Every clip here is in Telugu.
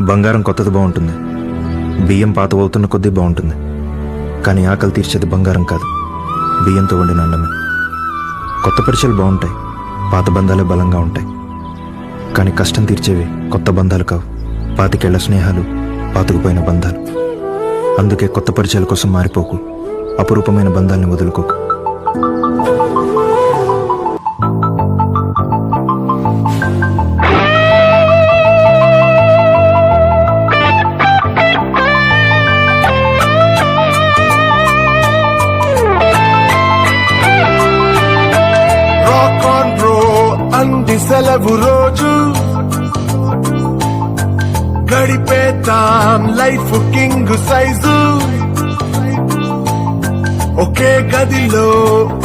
బంగారం కొత్తది బాగుంటుంది. బియ్యం పాతవవుతున్న కొద్దీ బాగుంటుంది. కానీ ఆకలి తీర్చేది బంగారం కాదు. బియ్యంతో వండిన అన్నమే. కొత్త పరిచయాలు బాగుంటాయి. పాత బంధాలే బలంగా ఉంటాయి. కానీ కష్టం తీర్చేవి కొత్త బంధాలు కావు. పాతికేళ్ళ స్నేహాలు పాతుకుపోయిన బంధాలు. అందుకే కొత్త పరిచయాల కోసం మారిపోకు. అపురూపమైన బంధాల్ని వదులుకోకు. అంది సెలవు రోజు. గడిపేతాం లైఫ్ కింగ్ సైజు. ఒకే గదిలో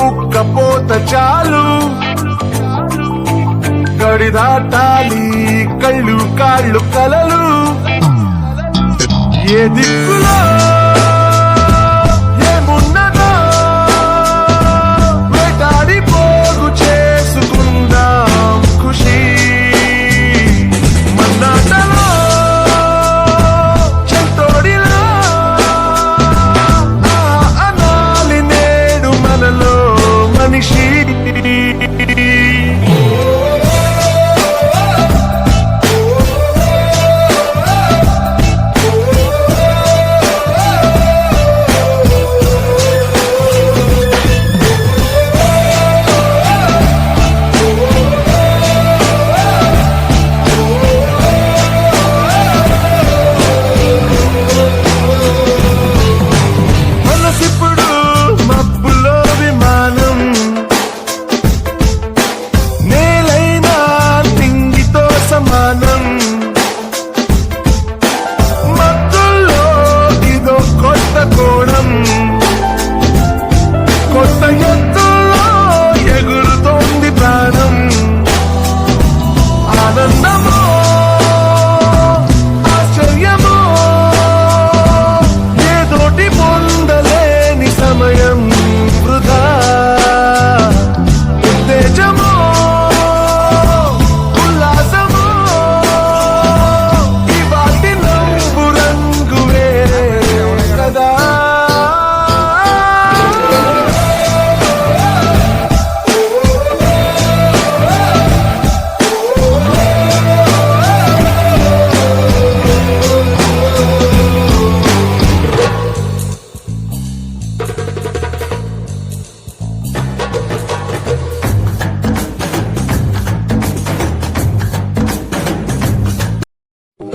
ఉక్కపోత చాలు. గడి దాటాలి కళ్ళు కాళ్ళు కలలు. ఏ దిక్కులో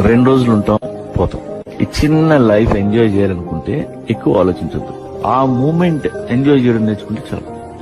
రెండు రోజులు ఉంటాం పోతాం. ఈ చిన్న లైఫ్ ఎంజాయ్ చేయాలనుకుంటే ఎక్కువ ఆలోచించద్దు. ఆ మూమెంట్ ఎంజాయ్ చేయడం నేర్చుకుంటే చాలు.